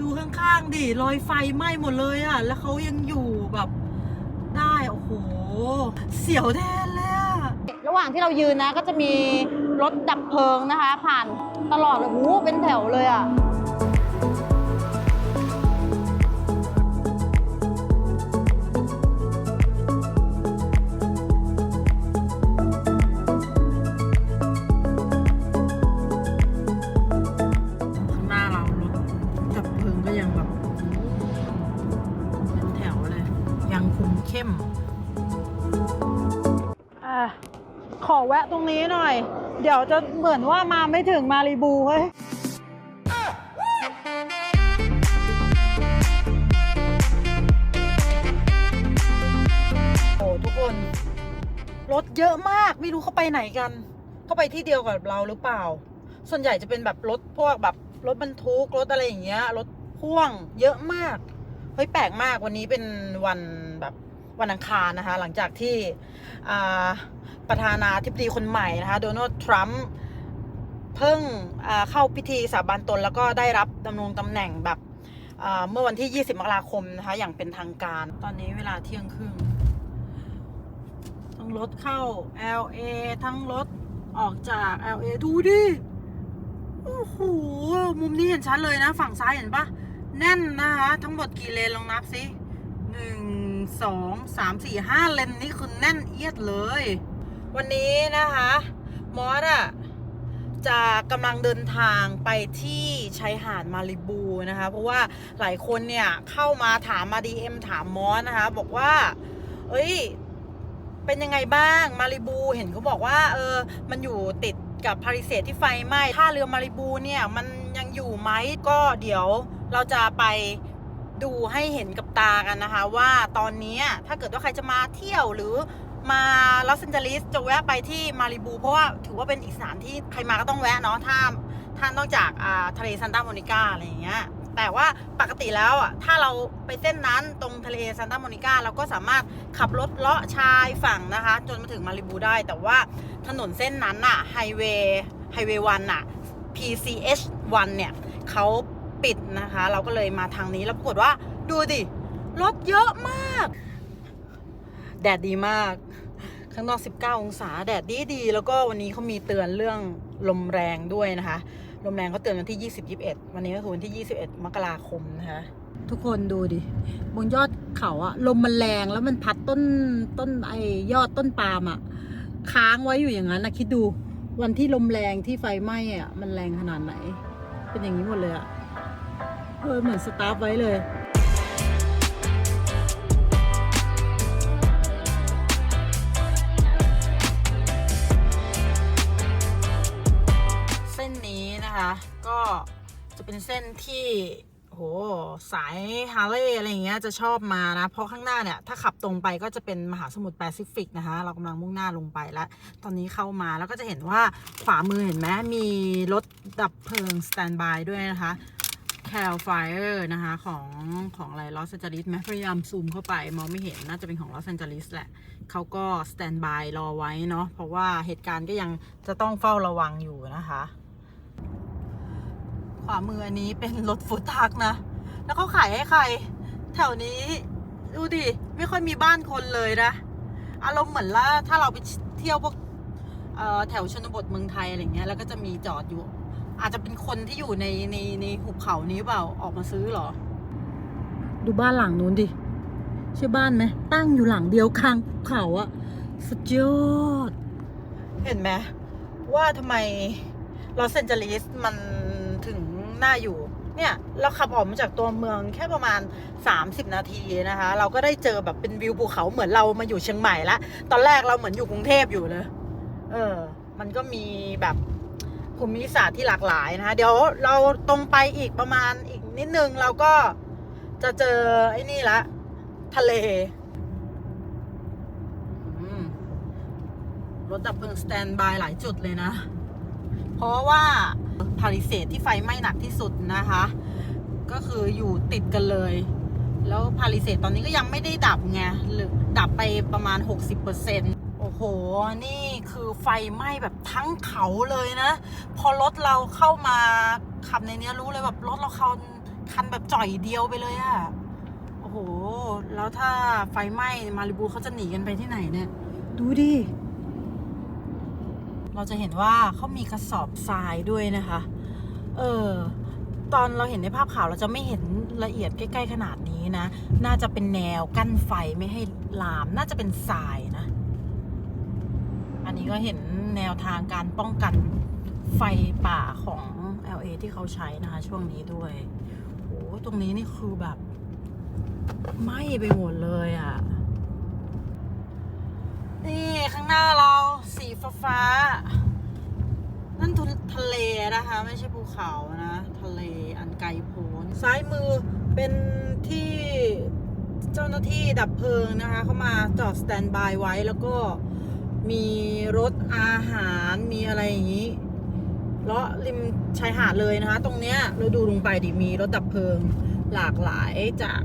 ดูข้างๆดิรอยไฟไหม้หมดเลยอะแล้วเขายังอยู่แบบได้โอ้โห เสียวแทนเลยอะระหว่างที่เรายืนนะก็จะมีรถดับเพลิงนะคะ ผ่านตลอดเลยหูเป็นแถวเลยอะ แวะตรงนี้หน่อย เดี๋ยวจะเหมือนว่ามาไม่ถึงมารีบูเฮ้ยโอ้ทุกคน รถเยอะมากไม่รู้เขาไปไหนกัน เขาไปที่เดียวกับเราหรือเปล่า ส่วนใหญ่จะเป็นแบบรถพวกแบบรถบรรทุกรถอะไรอย่างเงี้ยรถพ่วงเยอะมาก เฮ้ยแปลกมากวันนี้เป็นวัน วันอังคารนะคะ หลังจากที่ประธานาธิบดีคนใหม่นะคะ โดนัลด์ทรัมป์เพิ่งเข้าพิธีสาบานตน แล้วก็ได้รับดำรงตำแหน่งแบบเมื่อวันที่ 20 มกราคมนะคะ อย่างเป็นทางการ ตอนนี้เวลาเที่ยงครึ่ง ทั้งรถเข้า LA ทั้งรถออกจาก LA ดูดิ โอ้โห มุมนี้เห็นชัดเลยนะ ฝั่งซ้ายเห็นปะแน่นนะคะ ทั้งหมดกี่เลนลองนับสิหนึ่ง สองสามสี่ห้าเลนนี่คือแน่นเอียดเลย วันนี้นะคะ มอสอะจะกำลังเดินทางไปที่ชายหาดมาริบูนะคะ เพราะว่าหลายคนเนี่ยเข้ามาถามมา DM ถามมอสนะคะ บอกว่า เอ้ย เป็นยังไงบ้างมาริบูเห็นเขาบอกว่าเออมันอยู่ติดกับพาริเซตที่ไฟไหม้ท่าเรือมาริบูเนี่ยมันยังอยู่ไหมก็เดี๋ยวเราจะไป ดูให้เห็นกับตากันนะคะ ว่าตอนนี้ถ้าเกิดว่าใครจะมาเที่ยวหรือมาลอสแอนเจลิสจะแวะไปที่มาริบู เพราะว่าถือว่าเป็นอีกสถานที่ใครมาก็ต้องแวะเนาะถ้าถ้านอกจากาทะเลซันตาโมนิกาอะไรอย่างเงี้ยแต่ว่าปกติแล้วอะถ้าเราไปเส้นนั้นตรงทะเลซันตาโมนิกาเราก็สามารถขับรถเลาะชายฝั่งนะคะ จนมาถึงมาริบูได้ แต่ว่าถนนเส้นนั้นอะไฮเวย์ไฮเวย์วันอะ PCH 1เนี่ยเขา ปิดนะคะ เราก็เลยมาทางนี้แล้วปรากฏว่าดูดิรถเยอะมาก แดดดีมาก ข้างนอก 19 องศาแดดดีดี แล้วก็วันนี้เขามีเตือนเรื่องลมแรงด้วยนะคะ ลมแรงเขาเตือนวันที่ 20 21 วันนี้ก็คือวันที่ 21 มกราคมนะคะทุกคนดูดิบนยอดเขาอะลมมันแรงแล้วมันพัดต้นต้นไอยอดต้นปาล์มอะค้างไว้อยู่อย่างนั้นนะคิดดูวันที่ลมแรงที่ไฟไหม้อะมันแรงขนาดไหน เป็นอย่างนี้หมดเลยอะ เออเหมือนสตาร์ฟไว้เลยเส้นนี้นะคะ ก็จะเป็นเส้นที่โหสายฮาร์เลย์อะไรอย่างเงี้ยจะชอบมานะ เพราะข้างหน้าเนี่ย ถ้าขับตรงไปก็จะเป็นมหาสมุทรแปซิฟิกนะคะ เรากำลังมุ่งหน้าลงไปแล้ว ตอนนี้เข้ามาแล้วก็จะเห็นว่าขวามือเห็นไหมมีรถดับเพลิงสแตนบายด้วยนะคะ c a l Fire นะคะ ของของอะไรลอสแอนเจลิสไหมพยายามซูมเข้าไป มองไม่เห็นน่าจะเป็นของลอสแอนเจลิสแหละเขาก็สแตนบายรอไว้เนาะเพราะว่าเหตุการณ์ก็ยังจะต้องเฝ้าระวังอยู่นะคะ ขวามืออันนี้เป็นรถฟูดทักนะ แล้วเขาขายให้ใคร แถวนี้ ดูดิ ไม่ค่อยมีบ้านคนเลยนะ อารมณ์เหมือนล่าถ้าเราไปเที่ยวพวกเอ่อแถวชนบทเมืองไทยอะไรเงี้ยแล้วก็จะมีจอดอยู่ อาจจะเป็นคนที่อยู่ในในในหุบเขานี้เปล่าออกมาซื้อเหรอ ดูบ้านหลังนู้นดิใช่บ้านไหมตั้งอยู่หลังเดียวกลางภูเขาอะสุดยอด เห็นไหมว่าทำไมลอสแอนเจลิสมันถึงน่าอยู่ เนี่ย เราขับออกมาจากตัวเมืองแค่ประมาณ 30 นาทีนะคะ เราก็ได้เจอแบบเป็นวิวภูเขาเหมือนเรามาอยู่เชียงใหม่ละ ตอนแรกเราเหมือนอยู่กรุงเทพอยู่เลย เออ มันก็มีแบบ ภูมิศาสตร์ที่หลากหลายนะคะ เดี๋ยวเราตรงไปอีกประมาณอีกนิดนึงเราก็จะเจอไอ้นี่ละ ทะเลรถดับเพลิงสแตนบายหลายจุดเลยนะ เพราะว่าพาริเซตที่ไฟไหม้หนักที่สุดนะคะ ก็คืออยู่ติดกันเลย แล้วพาริเซตตอนนี้ก็ยังไม่ได้ดับไงหรือดับไปประมาณ 60%โอ้ โห นี่คือไฟไหม้แบบทั้งเขาเลยนะ พอรถเราเข้ามาขับในเนี้ยรู้เลยแบบรถเราคันคันแบบจ่อยเดียวไปเลยอะโอ้โห แล้วถ้าไฟไหม้มาริบูเขาจะหนีกันไปที่ไหนเนี่ย ดูดิ เราจะเห็นว่าเขามีกระสอบทรายด้วยนะคะ เออ ตอนเราเห็นในภาพข่าวเราจะไม่เห็นละเอียดใกล้ ๆ ขนาดนี้นะ น่าจะเป็นแนวกั้นไฟไม่ให้ลาม น่าจะเป็นทรายนะ อันนี้ก็เห็นแนวทางการป้องกันไฟป่าของ LA ที่เขาใช้นะคะ ช่วงนี้ด้วยโอ้ตรงนี้นี่คือแบบไหม้ไปหมดเลยอะ่ะ นี่ข้างหน้าเราสีฟ้าฟ้า นั่นททะเลนะคะ ไม่ใช่ภูเขานะ ทะเลอันไกลโพ้นซ้ายมือเป็นที่เจ้าหน้าที่ดับเพลิงนะคะ เขามาจอดสแตนบายไว้แล้วก็ มีรถอาหารมีอะไรอย่างนี้เลาะริมชายหาดเลยนะคะ ตรงเนี้ยเราดูลงไปดิมีรถดับเพลิงหลากหลายจาก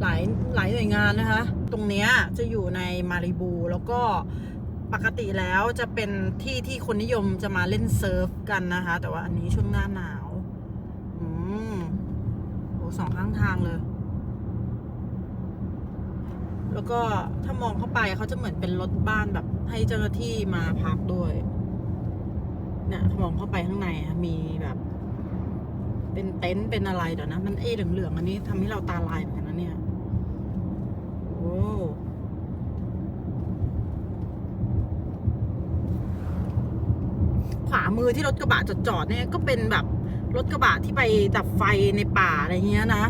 หลายหลายหน่วยงานนะคะ ตรงเนี้ยจะอยู่ในมาริบู แล้วก็ปกติแล้วจะเป็นที่ที่คนนิยมจะมาเล่นเซิร์ฟกันนะคะ แต่ว่าอันนี้ช่วงหน้าหนาว อืมโหสองข้างทางเลย แล้วก็ถ้ามองเข้าไปเขาจะเหมือนเป็นรถบ้านแบบให้เจ้าหน้าที่มาพักด้วยเนี่ยมองเข้าไปข้างในมีแบบ เป็นเต็นท์เป็นอะไรเดี๋ยวนะ มันเอ้เหลืองๆอันนี้ทำให้เราตาลายเหมือนกันนะเนี่ย โอ้ขวามือที่รถกระบะจอดๆเนี่ยก็เป็นแบบรถกระบะที่ไปดับไฟในป่าอะไรเงี้ยนะ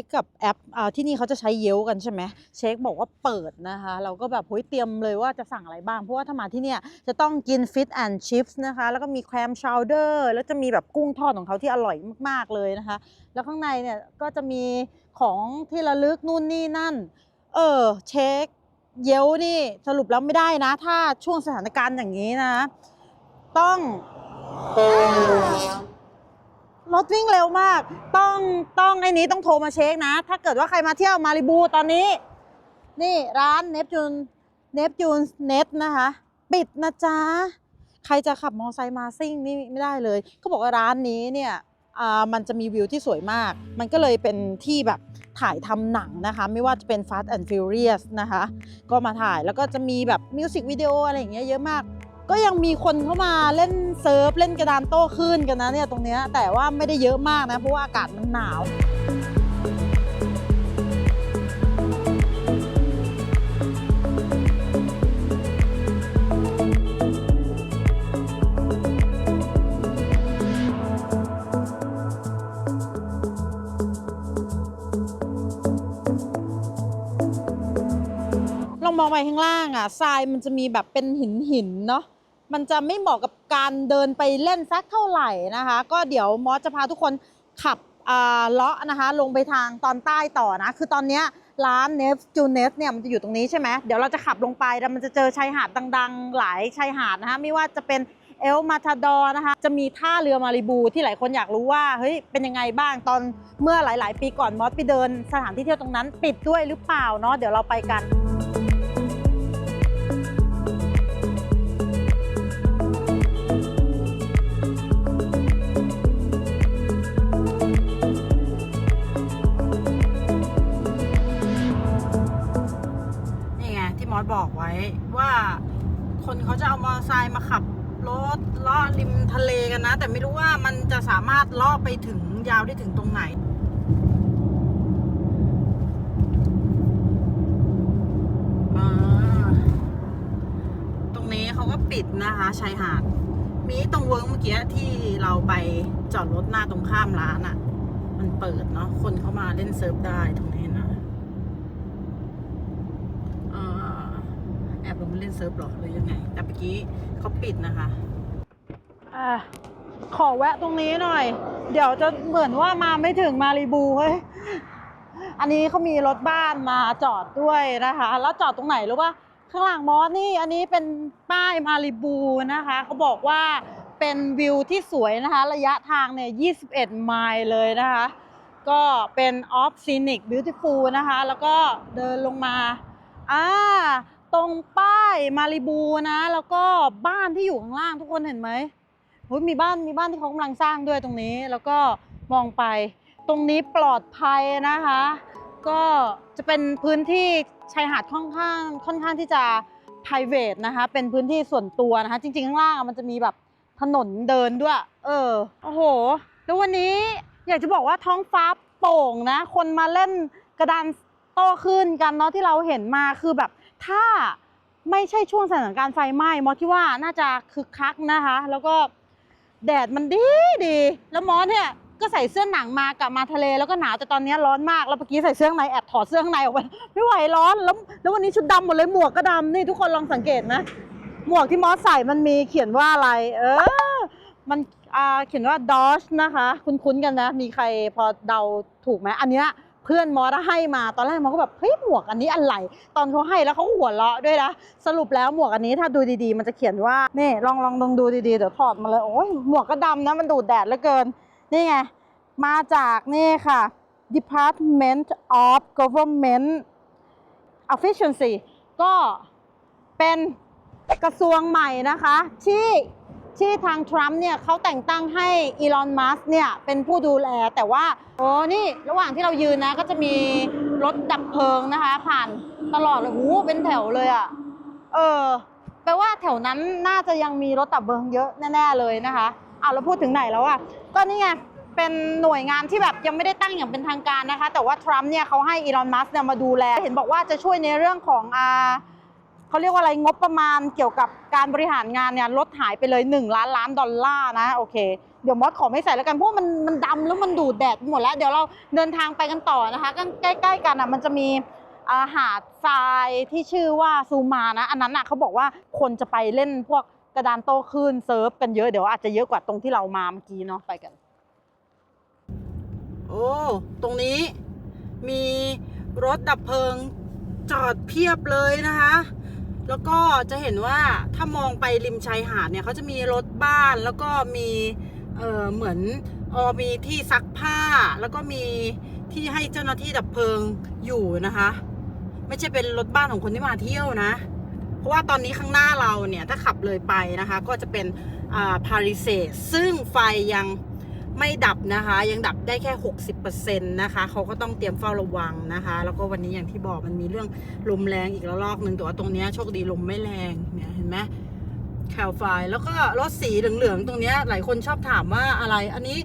คกับแอปอที่นี่เขาจะใช้เยลกันใช่ไหมเช็คบอกว่าเปิดนะคะ เราก็แบบเฮ้ยเตรียมเลยว่าจะสั่งอะไรบ้าง เพราะว่าถ้ามาที่เนี่ยจะต้องกินฟิตแอนด์ชิพส์นะคะ แล้วก็มีแครมชาวเดอร์แล้วจะมีแบบกุ้งทอดของเขาที่อร่อยมากๆเลยนะคะ แล้วข้างในเนี่ยก็จะมีของที่ระลึกนู่นนี่นั่น เออเช็คเยลนี่สรุปแล้วไม่ได้นะ ถ้าช่วงสถานการณ์อย่างนี้นะ ต้อง รถวิ่งเร็วมาก ต้องต้องไอ้นี้ต้องโทรมาเช็คนะ ถ้าเกิดว่าใครมาเที่ยวมาริบูตอนนี้ นี่ร้านเนปจูนเนปจูนเน็ตนะคะ ปิดนะจ๊ะ ใครจะขับมอเตอร์ไซค์มาซิ่งนี่ไม่ได้เลยเขาบอกว่าร้านนี้เนี่ยอ่ามันจะมีวิวที่สวยมาก มันก็เลยเป็นที่แบบถ่ายทำหนังนะคะ ไม่ว่าจะเป็น Fast and Furious นะคะ ก็มาถ่ายแล้วก็จะมีแบบมิวสิกวิดีโออะไรอย่างเงี้ยเยอะมาก ก็ยังมีคนเข้ามาเล่นเซิร์ฟเล่นกระดานโต้คลื่นกันนะเนี่ยตรงเนี้ยแต่ว่าไม่ได้เยอะมากนะเพราะว่าอากาศมันหนาวลองมองไปข้างล่างอะทรายมันจะมีแบบเป็นหินหินเนาะ มันจะไม่เหมาะกับการเดินไปเล่นสักเท่าไหร่นะคะ ก็เดี๋ยวมอสจะพาทุกคนขับอ่าเลาะนะคะ ลงไปทางตอนใต้ต่อนะ คือตอนนี้ร้านเนฟจูเนสเนี่ยมันจะอยู่ตรงนี้ใช่ไหมเดี๋ยวเราจะขับลงไปแล้วมันจะเจอชายหาดดัง ๆ หลายชายหาดนะคะ ไม่ว่าจะเป็นเอลมาทาดอนะคะ จะมีท่าเรือมาริบูที่หลายคนอยากรู้ว่าเฮ้ยเป็นยังไงบ้างตอนเมื่อหลาย ๆ ปีก่อนมอสไปเดินสถานที่เที่ยวตรงนั้น ปิดด้วยหรือเปล่าเนาะเดี๋ยวเราไปกัน อสบอกไว้ว่าคนเขาจะเอามอเตอร์ไซค์มาขับรถลาะริมทะเลกันนะ แต่ไม่รู้ว่ามันจะสามารถลาะไปถึงยาวได้ถึงตรงไหนตรงนี้เขาก็ปิดนะคะชายหาด มีตรงเวิร์กเมื่อกี้ที่เราไปจอดรถหน้าตรงข้ามร้านอะ่ะ มันเปิดเนาะคนเข้ามาเล่นเซิร์ฟได้ตรงนี้นะอ่าแอบลงมา เซิร์ฟหรอหรือยังไง แต่เมื่อกี้เขาปิดนะคะอะขอแวะตรงนี้หน่อย เดี๋ยวจะเหมือนว่ามาไม่ถึงมารีบูเฮ้ยอันนี้เขามีรถบ้านมาจอดด้วยนะคะ แล้วจอดตรงไหนรู้ป่ะข้างหลังมอสนี่อันนี้เป็นป้ายมารีบูนะคะเขาบอกว่าเป็นวิวที่สวยนะคะ ระยะทางเนี่ย 21 ไมล์เลยนะคะ ก็เป็นออฟซีนิกบิวตี้ฟูลนะคะ แล้วก็เดินลงมาอ่า ตรงป้ายมารีบูนะ แล้วก็บ้านที่อยู่ข้างล่างทุกคนเห็นไหมโอ้ยมีบ้านมีบ้านที่เขากำลังสร้างด้วยตรงนี้ แล้วก็มองไป ตรงนี้ปลอดภัยนะคะ ก็จะเป็นพื้นที่ชายหาดค่อนข้างค่อนข้างที่จะ p r i v a t นะคะ เป็นพื้นที่ส่วนตัวนะคะ จริงๆข้างล่างมันจะมีแบบถนนเดินด้วย เออ โอ้โห แล้ววันนี้อยากจะบอกว่าท้องฟ้าโป่งนะ คนมาเล่นกระดานโต้ขึ้นกันเนาะที่เราเห็นมาคือแบบ ถ้าไม่ใช่ช่วงสถานการณ์ไฟไหม้มอสคิดว่าน่าจะคึกคักนะคะ แล้วก็แดดมันดีดี แล้วมอสเนี่ยก็ใส่เสื้อหนังมากลับมาทะเลแล้วก็หนาวแต่ตอนนี้ร้อนมากแล้วเมื่อกี้ใส่เสื้อในแอบถอดเสื้อข้างในออกไปไม่ไหวร้อนแล้วแล้ววันนี้ชุดดำหมดเลยหมวกก็ดำนี่ทุกคนลองสังเกตนะ หมวกที่มอสใส่มันมีเขียนว่าอะไร เออ มันเขียนว่า Dodge นะคะ คุ้นๆกันนะ มีใครพอเดาถูกไหมอันเนี้ย เพื่อนมอสให้มาตอนแรกมอสก็แบบเฮ้ยหมวกอันนี้อะไร ตอนเขาให้แล้วเขาหัวเราะด้วยนะสรุปแล้วหมวกอันนี้ถ้าดูดีๆ มันจะเขียนว่านี่ลองลองลองดูดีๆเดี๋ยวถอดมาเลยโอ้ยหมวกก็ดำนะมันดูดแดดเหลือเกิน นี่ไง มาจากนี่ค่ะ Department of Government Efficiency ก็เป็นกระทรวงใหม่นะคะ ที่ ที่ทางทรัมป์เนี่ยเขาแต่งตั้งให้อีลอน มัสเนี่ยเป็นผู้ดูแล แต่ว่าโอ้นี่ระหว่างที่เรายืนนะก็จะมีรถดับเพลิงนะคะ ผ่านตลอดเลยหูเป็นแถวเลยอะ่ะ เออ แปลว่าแถวนั้นน่าจะยังมีรถดับเพลิงเยอะแน่ๆเลยนะคะอะเราพูดถึงไหนแล้วอะก็นี่ไงเป็นหน่วยงานที่แบบยังไม่ได้ตั้งอย่างเป็นทางการนะคะ แต่ว่าทรัมป์เนี่ยเขาให้อีลอน มัสเนี่ยมาดูแล เห็นบอกว่าจะช่วยในเรื่องของอ่า เขาเรียกว่าอะไรงบประมาณเกี่ยวกับการบริหารงานเนี่ยลดหายไปเลย 1 ล้านล้านดอลลาร์นะโอเคเดี๋ยวมอสขอไม่ใส่แล้วกันเพราะมันมันดำแล้วมันดูดแดดไปหมดแล้ว เดี๋ยวเราเดินทางไปกันต่อนะคะกันใกล้ๆกันอะมันจะมีอาหาดทรายที่ชื่อว่าซูมานะ อันนั้นอะเขาบอกว่าคนจะไปเล่นพวกกระดานโต้คลื่นเซิร์ฟกันเยอะเดี๋ยวอาจจะเยอะกว่าตรงที่เรามาเมื่อกี้เนาะไปกัน โอ้ ตรงนี้มีรถดับเพลิงจอดเพียบเลยนะคะ แล้วก็จะเห็นว่าถ้ามองไปริมชายหาดเนี่ยเขาจะมีรถบ้านแล้วก็มีเออเหมือนออมีที่ซักผ้า แล้วก็มีที่ให้เจ้าหน้าที่ดับเพลิงอยู่นะคะ ไม่ใช่เป็นรถบ้านของคนที่มาเที่ยวนะ เพราะว่าตอนนี้ข้างหน้าเราเนี่ยถ้าขับเลยไปนะคะ ก็จะเป็นอ่าพาริเซซึ่งไฟยัง ไม่ดับนะคะ ยังดับได้แค่ 60%นะคะเขาก็ต้องเตรียมเฝ้าระวังนะคะ แล้วก็วันนี้อย่างที่บอกมันมีเรื่องลมแรงอีกระลอกหนึ่งแต่ว่าตรงเนี้ยโชคดีลมไม่แรงเนี่ยเห็นไหมแคลไฟแล้วก็รถสีเหลืองๆตรงเนี้ยหลายคนชอบถามว่าอะไร อันนี้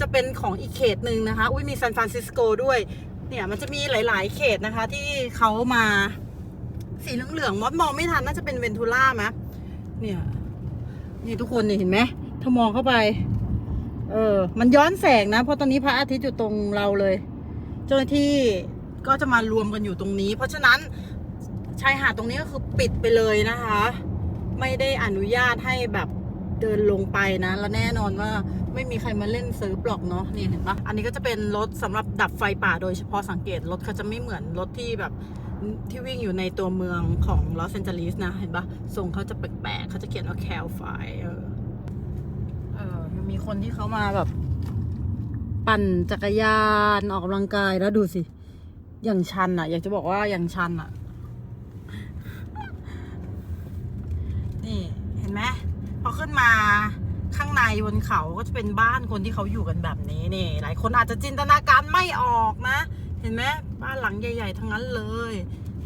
จะเป็นของอีกเขตหนึ่งนะคะ อุ้ยมีซานฟรานซิสโกด้วย เนี่ยมันจะมีหลาย ๆ เขตนะคะ ที่เขามาสีเหลืองๆมดมองไม่ทันน่าจะเป็นเวนทูล่าไหมเนี่ยนี่ทุกคนเนี่ยเห็นไหมถ้ามองเข้าไป เออ มันย้อนแสงนะ เพราะตอนนี้พระอาทิตย์อยู่ตรงเราเลย เจ้าหน้าที่ก็จะมารวมกันอยู่ตรงนี้ เพราะฉะนั้นชายหาดตรงนี้ก็คือปิดไปเลยนะคะ ไม่ได้อนุญาตให้แบบเดินลงไปนะ แล้วแน่นอนว่าไม่มีใครมาเล่นเซิร์ฟหรอกเนาะนี่เห็นปะอันนี้ก็จะเป็นรถสำหรับดับไฟป่าโดยเฉพาะสังเกตรถเขาจะไม่เหมือนรถที่แบบที่วิ่งอยู่ในตัวเมืองของลอสแอนเจลิสนะ เห็นปะทรงเขาจะแปลกๆเขาจะเขียนว่าแคลไฟเออ มีคนที่เขามาแบบ ปั่นจักรยานออกกำลังกายแล้วดูสิ อย่างชันอะ อยากจะบอกว่าอย่างชันอะ นี่เห็นไหมพอขึ้นมาข้างในบนเขาก็จะเป็นบ้านคนที่เขาอยู่กันแบบนี้นี่ หลายคนอาจจะจินตนาการไม่ออกนะ เห็นไหมบ้านหลังใหญ่ ๆ ทั้งนั้นเลย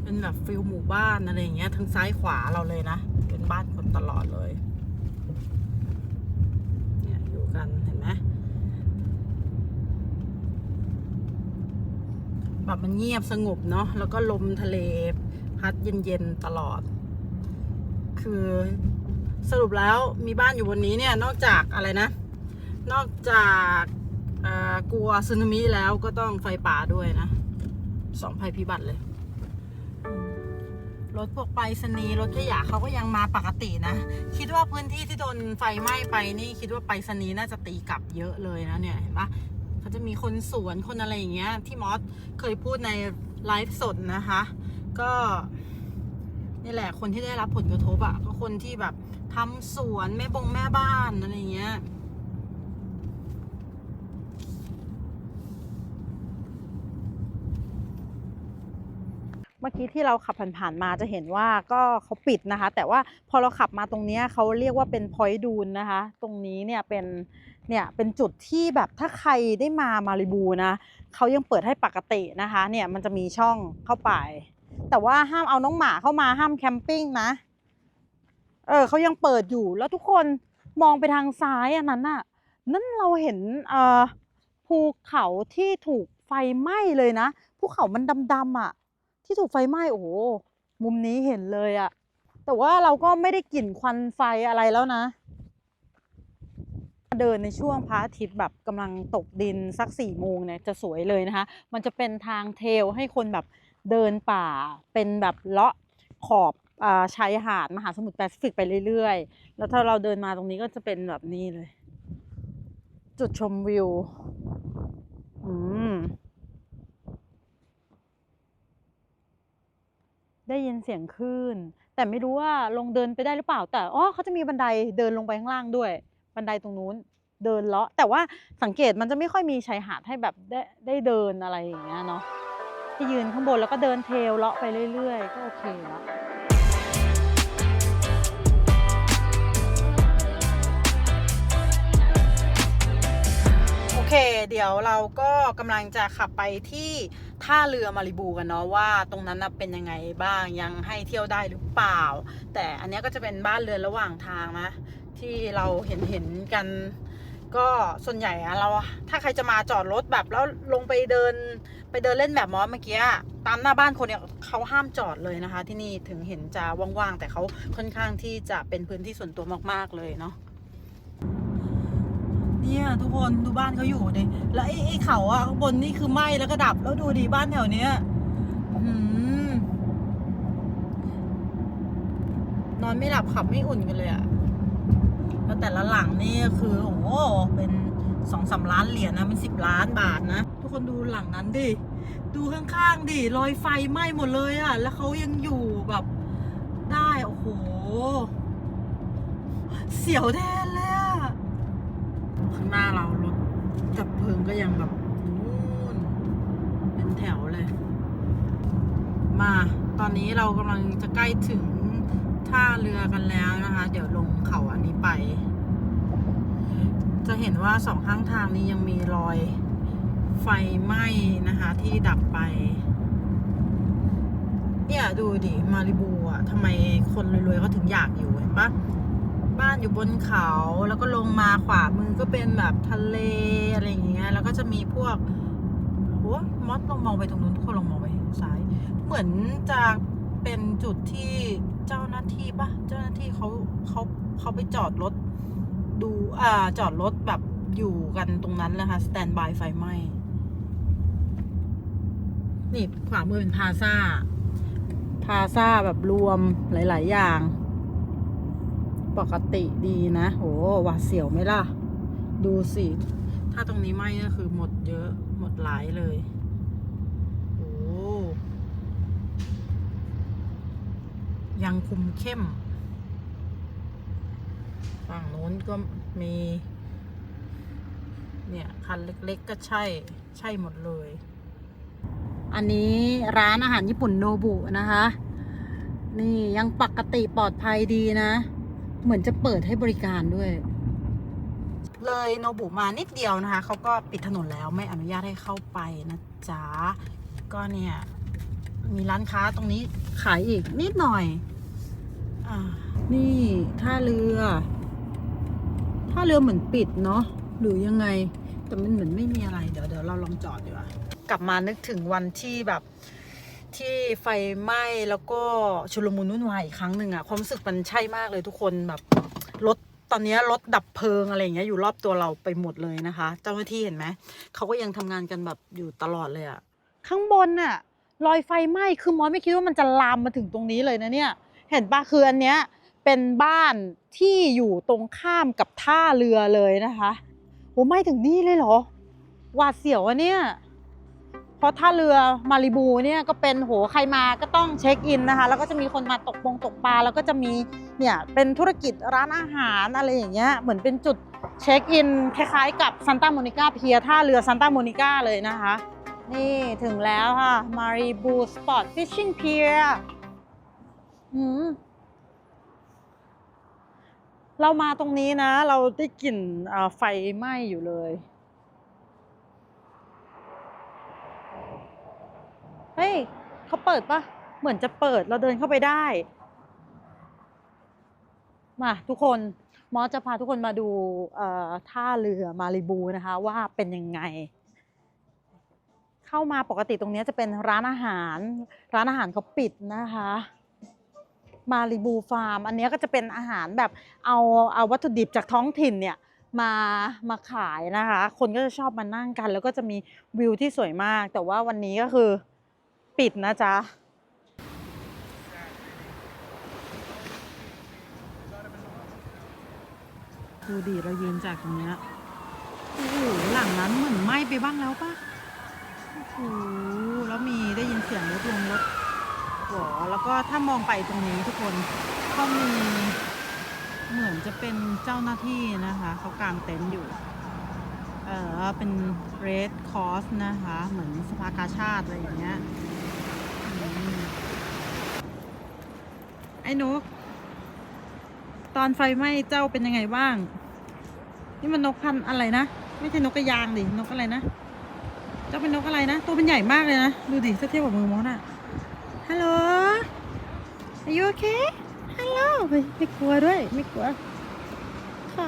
เป็นแบบฟิลหมู่บ้านอะไรอย่างเงี้ยทั้งซ้ายขวาเราเลยนะ เป็นบ้านคนตลอดเลยอยู่กันเห็นไหม แบบมันเงียบสงบเนาะแล้วก็ลมทะเลพัดเย็นๆตลอด คือสรุปแล้วมีบ้านอยู่บนนี้เนี่ย นอกจากอะไรนะ นอกจากกลัวสึนามิแล้วก็ต้องไฟป่าด้วยนะสองภัยพิบัติเลย รถพวกไปรษณีรถขยะเขาก็ยังมาปกตินะ คิดว่าพื้นที่ที่โดนไฟไหม้ไปนี่ คิดว่าไปรษณีน่าจะตีกลับเยอะเลยนะเนี่ยเห็นปะ เขาจะมีคนสวนคนอะไรอย่างเงี้ยที่มอสเคยพูดในไลฟ์สดนะคะ ก็นี่แหละคนที่ได้รับผลกระทบอะ่ะก็คนที่แบบทำสวนแม่บงแม่บ้านอะไรอย่างเงี้ย มื่อกี้ที่เราขับผ่านๆมาจะเห็นว่าก็เขาปิดนะคะ แต่ว่าพอเราขับมาตรงนี้เขาเรียกว่าเป็นพอยต์ดูนนะคะ ตรงนี้เนี่ยเป็นเนี่ยเป็นจุดที่แบบถ้าใครได้มามาริบูนะเขายังเปิดให้ปกตินะคะเนี่ยมันจะมีช่องเข้าไป แต่ว่าห้ามเอาน้องหมาเข้ามาห้ามแคมปิ้งนะเออเขายังเปิดอยู่แล้วทุกคนมองไปทางซ้ายอันนั้นน่ะนั่นเราเห็นเอ่อภูเขาที่ถูกไฟไหม้เลยนะภูเขามันดำๆอะ ที่ถูกไฟไหม้โอ้โหมุมนี้เห็นเลยอะแต่ว่าเราก็ไม่ได้กลิ่นควันไฟอะไรแล้วนะ เดินในช่วงพระอาทิตย์แบบกำลังตกดินสักสี่โมงเนี่ยจะสวยเลยนะคะ มันจะเป็นทางเทลให้คนแบบเดินป่าเป็นแบบเลาะขอบอชายหาดมหาสมุทรแปซิฟิกไปเรื่อยๆ แล้วถ้าเราเดินมาตรงนี้ก็จะเป็นแบบนี้เลย จุดชมวิว อืม ได้ยินเสียงคลื่น แต่ไม่รู้ว่าลงเดินไปได้หรือเปล่า แต่อ๋อเขาจะมีบันไดเดินลงไปข้างล่างด้วย บันไดตรงนู้นเดินเลาะ แต่ว่าสังเกตมันจะไม่ค่อยมีชายหาดให้แบบได้ได้เดินอะไรอย่างเงี้ยเนาะที่ยืนข้างบนแล้วก็เดินเทลเลาะไปเรื่อยๆ ก็โอเคแล้วโอเค เดี๋ยวเราก็กำลังจะขับไปที่ ท่าเรือมาริบูกันเนาะว่าตรงนั้นเป็นยังไงบ้างยังให้เที่ยวได้หรือเปล่า แต่อันนี้ก็จะเป็นบ้านเรือนระหว่างทางนะที่เราเห็นเห็นกัน ก็ส่วนใหญ่อะเราถ้าใครจะมาจอดรถแบบแล้วลงไปเดินไปเดินเล่นแบบมอสเมื่อกี้ตามหน้าบ้านคนเนี่ยเขาห้ามจอดเลยนะคะ ที่นี่ถึงเห็นจะว่างๆแต่เขาค่อนข้างที่จะเป็นพื้นที่ส่วนตัวมากๆเลยเนาะ เนี่ยทุกคนดูบ้านเขาอยู่ดิแล้วไอ้ไอ้เขาอะข้างบนนี่คือไหม้แล้วก็ดับ แล้วดูดิบ้านแถวเนี้ยนอนไม่หลับขับไม่อุ่นกันเลยอะแล้วแต่ละหลังนี่คือโอ้โหเป็นสองสามล้านเหรียญนะเป็นสิบล้านบาทนะ ทุกคนดูหลังนั้นดิ ดูข้างๆดิรอยไฟไหม้หมดเลยอะแล้วเขายังอยู่แบบได้ โอ้โห เสียวแทนเลยอะ ข้างหน้าเรารถดับเพลิงก็ยังแบบนู่นเป็นแถวเลย มา ตอนนี้เรากำลังจะใกล้ถึงท่าเรือกันแล้วนะคะ เดี๋ยวลงเขาอันนี้ไป จะเห็นว่าสองข้างทางนี้ยังมีรอยไฟไหม้นะคะ ที่ดับไป เนี่ยดูดิมาริบูอะทำไมคนรวยๆเขาถึงอยากอยู่เห็นปะ บ้านอยู่บนเขา แล้วก็ลงมาขวามือก็เป็นแบบทะเลอะไรอย่างเงี้ย แล้วก็จะมีพวกโอ้มอสลองมองไปตรงนู้นทุกคนลองมองไปซ้าย เหมือนจะเป็นจุดที่เจ้าหน้าที่ปะเจ้าหน้าที่เขาเขาเขาไปจอดรถดูอ่าจอดรถแบบอยู่กันตรงนั้นเลยค่ะสแตนบายไฟไหม้นี่ขวามือเป็นพาซาพาซาแบบรวมหลาย ๆ อย่าง ปกติดีนะ โหหวาดเสียวไหมล่ะ ดูสิ ถ้าตรงนี้ไหม้ก็คือหมดเยอะหมดหลายเลยโอ้ยังคุมเข้ม ฝั่งโน้นก็มี เนี่ยคันเล็กๆก็ใช่ ใช่หมดเลย อันนี้ร้านอาหารญี่ปุ่นโนบุนะคะ นี่ยังปกติปลอดภัยดีนะ เหมือนจะเปิดให้บริการด้วย เลยโนบุมานิดเดียวนะคะเขาก็ปิดถนนแล้วไม่อนุญาตให้เข้าไปนะจ๊ะ ก็เนี่ย มีร้านค้าตรงนี้ขายอีกนิดหน่อยอนี่ท่าเรือ ท่าเรือเหมือนปิดเนาะหรือยังไง แต่มันเหมือนไม่มีอะไร เดี๋ยวเดี๋ยวเราลองจอดดีกว่ากลับมานึกถึงวันที่แบบ ที่ไฟไหม้แล้วก็ชุลมุนวุ่นวายอีกครั้งหนึ่งอะความรู้สึกมันใช่มากเลยทุกคนแบบรถตอนนี้รถดับเพลิงอะไรอย่างเงี้ยอยู่รอบตัวเราไปหมดเลยนะคะ เจ้าหน้าที่เห็นไหมเขาก็ยังทำงานกันแบบอยู่ตลอดเลยอะข้างบนน่ะรอยไฟไหม้คือมอสไม่คิดว่ามันจะลามมาถึงตรงนี้เลยนะเนี่ย เห็นปะคืออันเนี้ยเป็นบ้านที่อยู่ตรงข้ามกับท่าเรือเลยนะคะโอ้ไหม้ถึงนี่เลยเหรอหวาดเสียวอะเนี่ย เพราะท่าเรือมาริบูเนี่ยก็เป็นโหใครมาก็ต้องเช็คอินนะคะ แล้วก็จะมีคนมาตกปงตกปลาแล้วก็จะมีเนี่ยเป็นธุรกิจร้านอาหารอะไรอย่างเงี้ยเหมือนเป็นจุดเช็คอินคล้ายๆกับซันตาโมนิกาเพียท่าเรือซันตาโมนิกาเลยนะคะ นี่ถึงแล้วค่ะ Maribu Sport Fishing Pier หืมเรามาตรงนี้นะ เราได้กลิ่นไฟไหม้อยู่เลย เฮ้ยเขาเปิดปะเหมือนจะเปิดเราเดินเข้าไปได้ มาทุกคนมอสจะพาทุกคนมาดูท่าเรือมาริบูนะคะ ว่าเป็นยังไง เข้ามาปกติตรงนี้จะเป็นร้านอาหาร ร้านอาหารเขาปิดนะคะ มาริบูฟาร์ม อันนี้ก็จะเป็นอาหารแบบเอาเอาวัตถุดิบจากท้องถิ่นเนี่ยมามาขายนะคะ คนก็จะชอบมานั่งกัน แล้วก็จะมีวิวที่สวยมาก แต่ว่าวันนี้ก็คือ ปิดนะจ๊ะดูดิเรายืนจากตรงเนี้ยโอ้โหหลังนั้นเหมือนไหม้ไปบ้างแล้วปะโอ้โหแล้วมีได้ยินเสียงรถลงรถหัวแล้วก็ถ้ามองไปตรงนี้ทุกคนก็มีเหมือนจะเป็นเจ้าหน้าที่นะคะเขากางเต็นท์อยู่ เออเป็น Red Cross นะคะ เหมือนสภากาชาติอะไรอย่างเงี้ย ไอ้นก ตอนไฟไหม้เจ้าเป็นยังไงบ้าง นี่มันนกพันอะไรนะ ไม่ใช่นกกระยางดิ นกอะไรนะ เจ้าเป็นนกอะไรนะ ตัวเป็นใหญ่มากเลยนะ ดูดิถ้าเทียบกับมือมอสอะฮัลโหล Are you okay ฮัลโหลไม่กลัวด้วย ไม่กลัว ขอ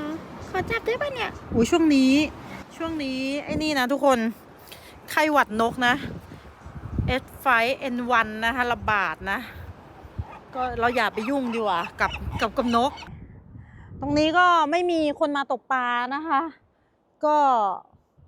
ขอจับได้ปะเนี่ยโอ้ยช่วงนี้ ช่วงนี้ไอ้นี่นะทุกคน ไข้หวัดนกนะ S5N1 นะคะระบาดนะ ก็เราอย่าไปยุ่งดีกว่ากับกับกับนก ตรงนี้ก็ไม่มีคนมาตกปลานะคะ ก็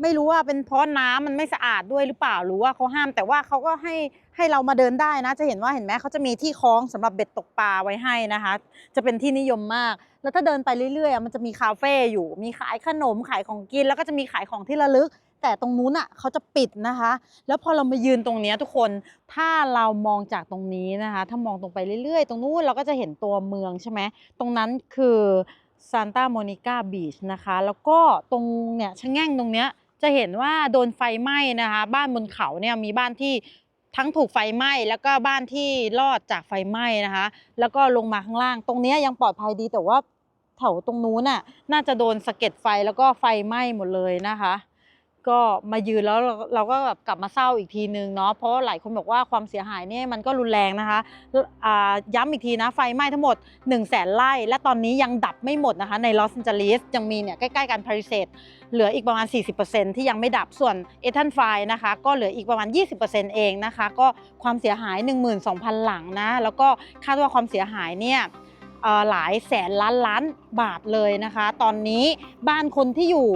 ไม่รู้ว่าเป็นเพราะน้ำมันไม่สะอาดด้วยหรือเปล่าหรือว่าเขาห้าม แต่ว่าเขาก็ให้ให้เรามาเดินได้นะ จะเห็นว่าเห็นไหมเขาจะมีที่คล้องสำหรับเบ็ดตกปลาไว้ให้นะคะ จะเป็นที่นิยมมาก แล้วถ้าเดินไปเรื่อยๆ มันจะมีคาเฟ่อยู่ มีขายขนมขายของกิน แล้วก็จะมีขายของที่ระลึก แต่ตรงนู้นอะเขาจะปิดนะคะ แล้วพอเรามายืนตรงนี้ทุกคน ถ้าเรามองจากตรงนี้นะคะ ถ้ามองตรงไปเรื่อยๆ ตรงนู้นเราก็จะเห็นตัวเมืองใช่ไหม ตรงนั้นคือซานตาโมนิกาบีชนะคะ แล้วก็ตรงเนี่ยชะแง่งตรงเนี้ยจะเห็นว่าโดนไฟไหม้นะคะ บ้านบนเขาเนี่ยมีบ้านที่ทั้งถูกไฟไหม้แล้วก็บ้านที่รอดจากไฟไหม้นะคะ แล้วก็ลงมาข้างล่าง ตรงเนี้ยยังปลอดภัยดีแต่ว่าแถวตรงนู้นน่ะน่าจะโดนสะเก็ดไฟแล้วก็ไฟไหม้หมดเลยนะคะ ก็มายืนแล้วเราก็แบบกลับมาเศร้าอีกทีนึงเนาะเพราะหลายคนบอกว่าความเสียหายเนี่ยมันก็รุนแรงนะคะย้ำอีกทีนะไฟไหม้ทั้งหมด 1 0 0 0 0แสนไร่และตอนนี้ยังดับไม่หมดนะคะในลอสแอนเจลิสยังมีเนี่ยใกล้ๆกันพาริเซตเหลืออีกประมาณ 40%ที่ยังไม่ดับส่วนเอทันไฟนะคะก็เหลืออีกประมาณ 20%เองนะคะก็ความเสียหาย 12,000 หลังนะแล้วก็คาดว่าความเสียหายเนี่ย หลายแสนล้านล้านบาทเลยนะคะ ตอนนี้บ้านคนที่อยู่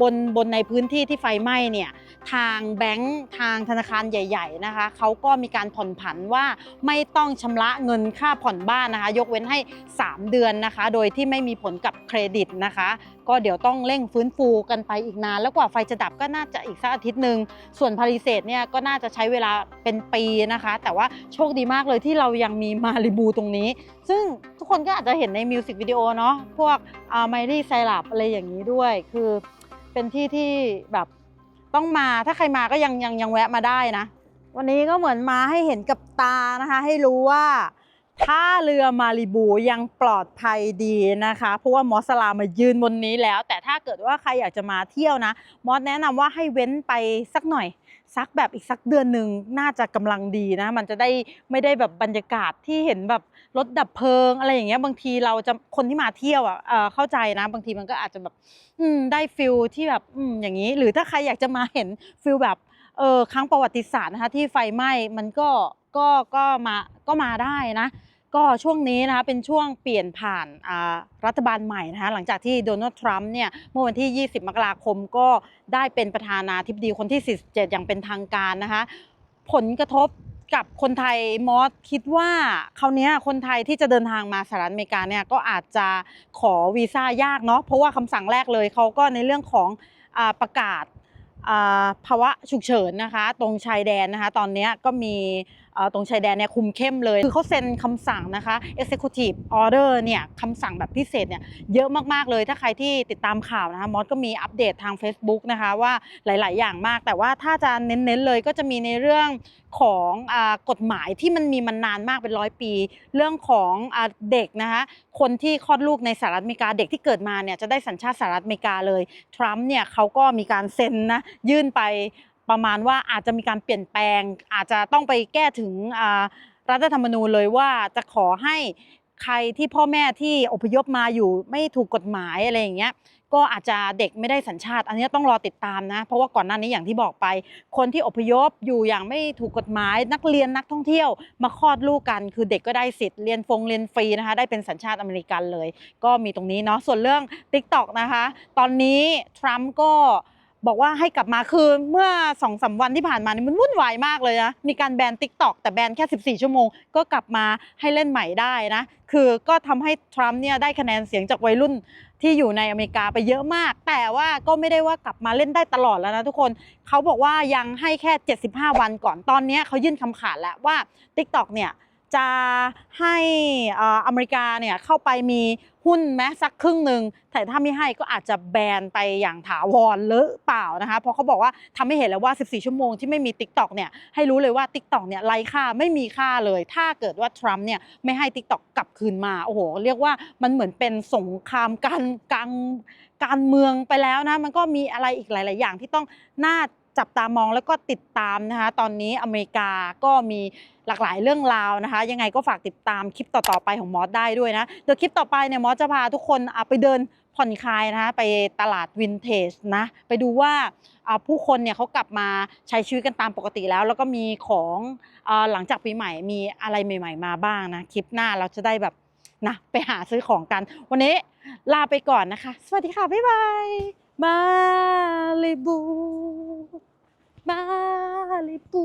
บนบนในพื้นที่ที่ไฟไหม้เนี่ยทางแบงก์ทางธนาคารใหญ่ ๆนะคะเขาก็มีการผ่อนผันว่าไม่ต้องชำระเงินค่าผ่อนบ้านนะคะ ยกเว้นให้ 3 เดือนนะคะ โดยที่ไม่มีผลกับเครดิตนะคะ ก็เดี๋ยวต้องเร่งฟื้นฟูกันไปอีกนาน แล้วกว่าไฟจะดับก็น่าจะอีกสักอาทิตย์หนึ่งส่วนพาริเซตเนี่ยก็น่าจะใช้เวลาเป็นปีนะคะ แต่ว่าโชคดีมากเลยที่เรายังมีมาริบูตรงนี้ ซึ่งทุกคนก็อาจจะเห็นในมิวสิกวิดีโอเนาะพวกอาไมลี่ไซรัปอะไรอย่างนี้ด้วย คือเป็นที่ที่แบบต้องมาถ้าใครมาก็ยังยังยังแวะมาได้นะ วันนี้ก็เหมือนมาให้เห็นกับตานะคะ ให้รู้ว่า ท่าเรือมาริบูยังปลอดภัยดีนะคะ เพราะว่ามอสลามายืนบนนี้แล้ว แต่ถ้าเกิดว่าใครอยากจะมาเที่ยวนะ มอสแนะนำว่าให้เว้นไปสักหน่อย สักแบบอีกสักเดือนหนึ่งน่าจะกำลังดีนะ มันจะได้ไม่ได้แบบบรรยากาศที่เห็นแบบรถดับเพลิง อะไรอย่างเงี้ยบางทีเราจะคนที่มาเที่ยวอะเอ่อเข้าใจนะ บางทีมันก็อาจจะแบบได้ฟิลที่แบบออย่างนี้ หรือถ้าใครอยากจะมาเห็นฟิลแบบเออครั้งประวัติศาสตร์นะคะที่ไฟไหม้มันก็ ก็ก็มาก็มาได้นะก็ช่วงนี้นะคะเป็นช่วงเปลี่ยนผ่านรัฐบาลใหม่นะคะหลังจากที่โดนัลด์ทรัมป์เนี่ยเมื่อวันที่ 20 มกราคมก็ได้เป็นประธานาธิบดีคนที่ 47 อย่างเป็นทางการนะคะผลกระทบกับคนไทยมอสคิดว่าคราวนี้คนไทยที่จะเดินทางมาสหรัฐอเมริกาเนี่ยก็อาจจะขอวีซ่ายากเนาะเพราะว่าคำสั่งแรกเลยเขาก็ในเรื่องของอประกาศภาวะฉุกเฉินนะคะ ตรงชายแดนนะคะ ตอนนี้ก็มี ตรงชายแดนเนี่ยคุมเข้มเลย คือเขาเซ็นคำสั่งนะคะ executive order เนี่ยคำสั่งแบบพิเศษเนี่ยเยอะมากๆเลย ถ้าใครที่ติดตามข่าวนะคะมอสก็มีอัปเดตทาง Facebook นะคะว่าหลาย ๆ อย่างมาก แต่ว่าถ้าจะเน้นๆเลยก็จะมีในเรื่องของอกฎหมายที่มันมีมานานมากเป็นร้อยปี เรื่องของอเด็กนะคะคนที่คลอดลูกในสหรัฐอเมริกา เด็กที่เกิดมาเนี่ยจะได้สัญชาติสหรัฐอเมริกาเลยทรัมป์เนี่ยเขาก็มีการเซ็นนะยื่นไป ประมาณว่าอาจจะมีการเปลี่ยนแปลง อาจจะต้องไปแก้ถึงรัฐธรรมนูญเลยว่าจะขอให้ใครที่พ่อแม่ที่อพยพมาอยู่ไม่ถูกกฎหมายอะไรอย่างเงี้ยก็อาจจะเด็กไม่ได้สัญชาติ อันนี้ต้องรอติดตามนะ เพราะว่าก่อนหน้านี้อย่างที่บอกไป คนที่อพยพอยู่อย่างไม่ถูกกฎหมาย นักเรียนนักท่องเที่ยว มาคลอดลูกกัน คือเด็กก็ได้สิทธิ์เรียนฟงเรียนฟรีนะคะ ได้เป็นสัญชาติอเมริกันเลย ก็มีตรงนี้เนาะส่วนเรื่อง TikTok นะคะ ตอนนี้ทรัมป์ก็ บอกว่าให้กลับมาคือเมื่อ2องสาวันที่ผ่านมานี่มันวุ่นวายมากเลยนะ มีการแบน TikTok แต่แบนแค่ 14 ชั่วโมง ก็กลับมาให้เล่นใหม่ได้นะ คือก็ทำให้ทรัมป์เนี่ยได้คะแนนเสียงจากวัยรุ่นที่อยู่ในอเมริกาไปเยอะมาก แต่ว่าก็ไม่ได้ว่ากลับมาเล่นได้ตลอดแล้วนะทุกคนเขาบอกว่ายังให้แค่ 75 วันก่อนตอนนี้เขายื่นคำขาดแล้วว่า TikTok เนี่ย จะให้อ่ออเมริกาเนี่ยเข้าไปมีหุ้นแม้สักครึ่งหนึ่งแต่ถ้าไม่ให้ก็อาจจะแบนไปอย่างถาวรหรือเปล่านะคะ เพราะเขาบอกว่าทำให้เห็นแล้วว่า 14 ชั่วโมงที่ไม่มี TikTok เนี่ยให้รู้เลยว่า TikTok เนี่ยไร้ค่าไม่มีค่าเลย ถ้าเกิดว่าทรัมป์เนี่ยไม่ให้ TikTok กลับคืนมาโอ้โห เรียกว่ามันเหมือนเป็นสงครามการกลางการเมืองไปแล้วนะมันก็มีอะไรอีกหลาย ๆ อย่างที่ต้องน่า จับตามองแล้วก็ติดตามนะคะ ตอนนี้อเมริกาก็มีหลากหลายเรื่องราวนะคะ ยังไงก็ฝากติดตามคลิปต่อๆไปของมอสได้ด้วยนะเดี๋ยวคลิปต่อไปเนี่ยมอสจะพาทุกคนไปเดินผ่อนคลายนะคะไปตลาดวินเทจนะไปดูว่าผู้คนเนี่ยเขากลับมาใช้ชีวิตกันตามปกติแล้ว แล้วก็มีของอหลังจากปีใหม่มีอะไรใหม่ ๆ มาบ้างนะคลิปหน้าเราจะได้แบบนะไปหาซื้อของกัน วันนี้ลาไปก่อนนะคะ สวัสดีค่ะ บ๊ายบาย Malibu, Malibu.